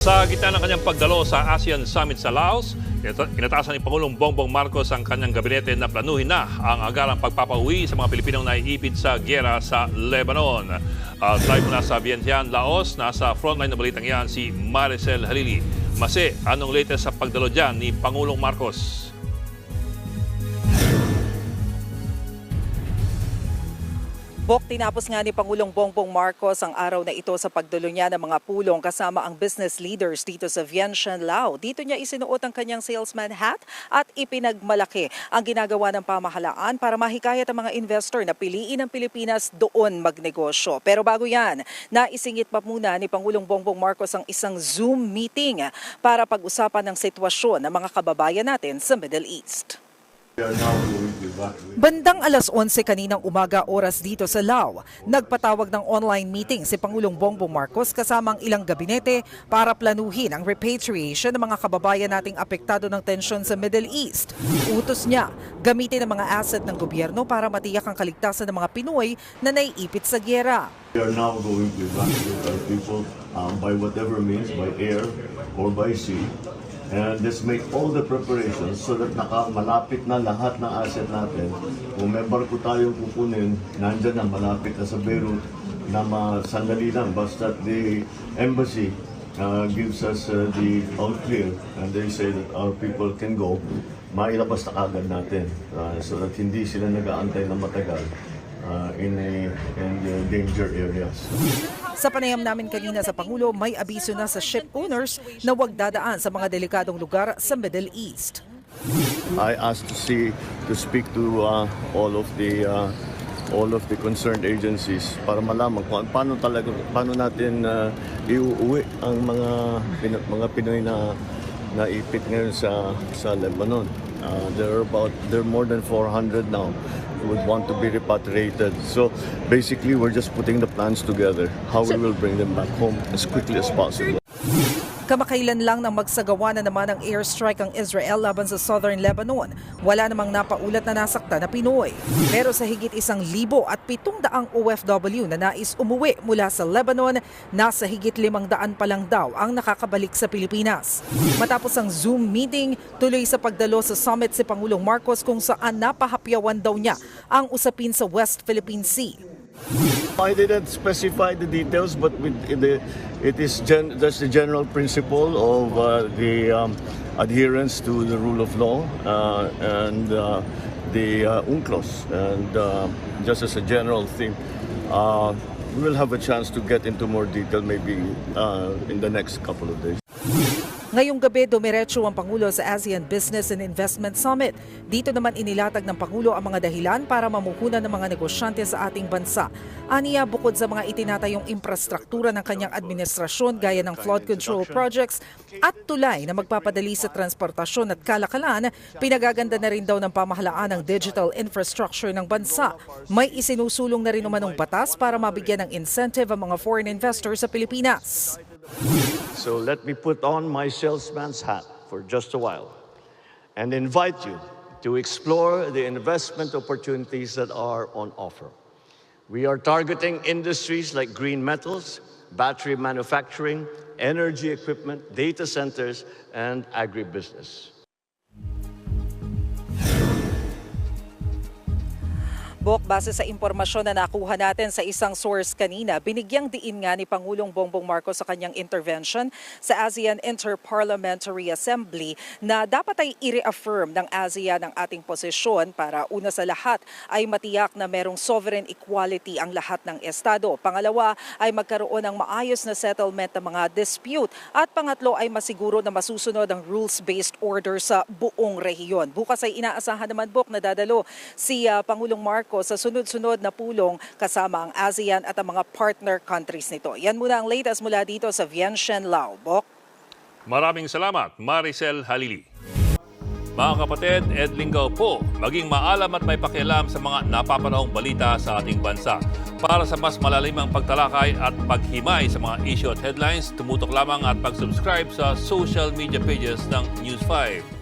Sa gitna ng kanyang pagdalo sa ASEAN Summit sa Laos, inatasan ni Pangulong Bongbong Marcos ang kanyang gabinete na planuhin na ang agarang pagpapauwi sa mga Pilipinong naiipit sa gyera sa Lebanon. At live mula sa Vientiane, Laos, nasa frontline na balitang yan si Maricel Halili. Mase, anong latest sa pagdalo dyan ni Pangulong Marcos? Bok, tinapos nga ni Pangulong Bongbong Marcos ang araw na ito sa pagdulo niya ng mga pulong kasama ang business leaders dito sa Vientiane, Lao. Dito niya isinuot ang kanyang salesman hat at ipinagmalaki ang ginagawa ng pamahalaan para mahikayat ang mga investor na piliin ang Pilipinas doon magnegosyo. Pero bago yan, naisingit pa muna ni Pangulong Bongbong Marcos ang isang Zoom meeting para pag-usapan ng sitwasyon ng mga kababayan natin sa Middle East. Bandang alas 11 kaninang umaga oras dito sa Lao, nagpatawag ng online meeting si Pangulong Bongbong Marcos kasama ang ilang gabinete para planuhin ang repatriation ng mga kababayan nating apektado ng tensyon sa Middle East. Utos niya, gamitin ang mga asset ng gobyerno para matiyak ang kaligtasan ng mga Pinoy na naiipit sa gyera. We are now going to evacuate our people um, by whatever means, by air or by sea. And let's make all the preparations so that naka, malapit na lahat ng asset natin. Kung may barko tayong kukunin, nandyan na malapit na sa Beirut na sandali lang. Basta the embassy uh, gives us uh, the all clear and they say that our people can go, mailabas na kagad natin uh, so that hindi sila nag-aantay na matagal uh, in, a, in the danger areas. Sa panayam namin kanina sa Pangulo, may abiso na sa ship owners na huwag dadaan sa mga delikadong lugar sa Middle East. I asked to see to speak to uh, all of the uh, all of the concerned agencies para malaman kung paano talaga paano natin uh, iuwi ang mga Pin- mga Pinoy na naipit ngayon sa sa Lebanon. Uh, there are about there are more than 400 now would want to be repatriated. So basically, we're just putting the plans together how we will bring them back home as quickly as possible. Kamakailan lang nang magsagawa na naman ng airstrike ang Israel laban sa southern Lebanon. Wala namang napaulat na nasakta na Pinoy. Pero sa higit isang libo at pitong daang OFW na nais umuwi mula sa Lebanon, nasa higit limang daan pa lang daw ang nakakabalik sa Pilipinas. Matapos ang Zoom meeting, tuloy sa pagdalo sa summit si Pangulong Marcos kung saan napahapyawan daw niya ang usapin sa West Philippine Sea. I didn't specify the details, but the, it is gen, the general principle of uh, the um, adherence to the rule of law uh, and uh, the uh, UNCLOS. And uh, just as a general thing, uh, we will have a chance to get into more detail maybe in the next couple of days. Ngayong gabi, dumiretso ang Pangulo sa ASEAN Business and Investment Summit. Dito naman inilatag ng Pangulo ang mga dahilan para mamuhunan ng mga negosyante sa ating bansa. Aniya, bukod sa mga itinatayong infrastruktura ng kanyang administrasyon gaya ng flood control projects at tulay na magpapadali sa transportasyon at kalakalan, pinagaganda na rin daw ng pamahalaan ang digital infrastructure ng bansa. May isinusulong na rin umanong batas para mabigyan ng incentive ang mga foreign investors sa Pilipinas. So let me put on my salesman's hat for just a while and invite you to explore the investment opportunities that are on offer. We are targeting industries like green metals, battery manufacturing, energy equipment, data centers, and agribusiness. Bok, base sa impormasyon na nakuha natin sa isang source kanina, binigyang diin nga ni Pangulong Bongbong Marcos sa kanyang intervention sa ASEAN Interparliamentary Assembly na dapat ay i-reaffirm ng ASEAN ang ating posisyon para una sa lahat ay matiyak na merong sovereign equality ang lahat ng estado. Pangalawa ay magkaroon ng maayos na settlement ng mga dispute. At pangatlo ay masiguro na masusunod ang rules-based order sa buong rehiyon. Bukas ay inaasahan naman, Bok, na dadalo si ah, Pangulong Marcos sa sunod-sunod na pulong kasama ang ASEAN at ang mga partner countries nito. Yan muna ang latest mula dito sa Vientiane, Lao. Bok? Maraming salamat, Maricel Halili. Mga kapatid, Ed Lingaw po, maging maalam at may pakialam sa mga napapanahong balita sa ating bansa. Para sa mas malalimang pagtalakay at paghimay sa mga issue at headlines, tumutok lamang at pag-subscribe sa social media pages ng News 5.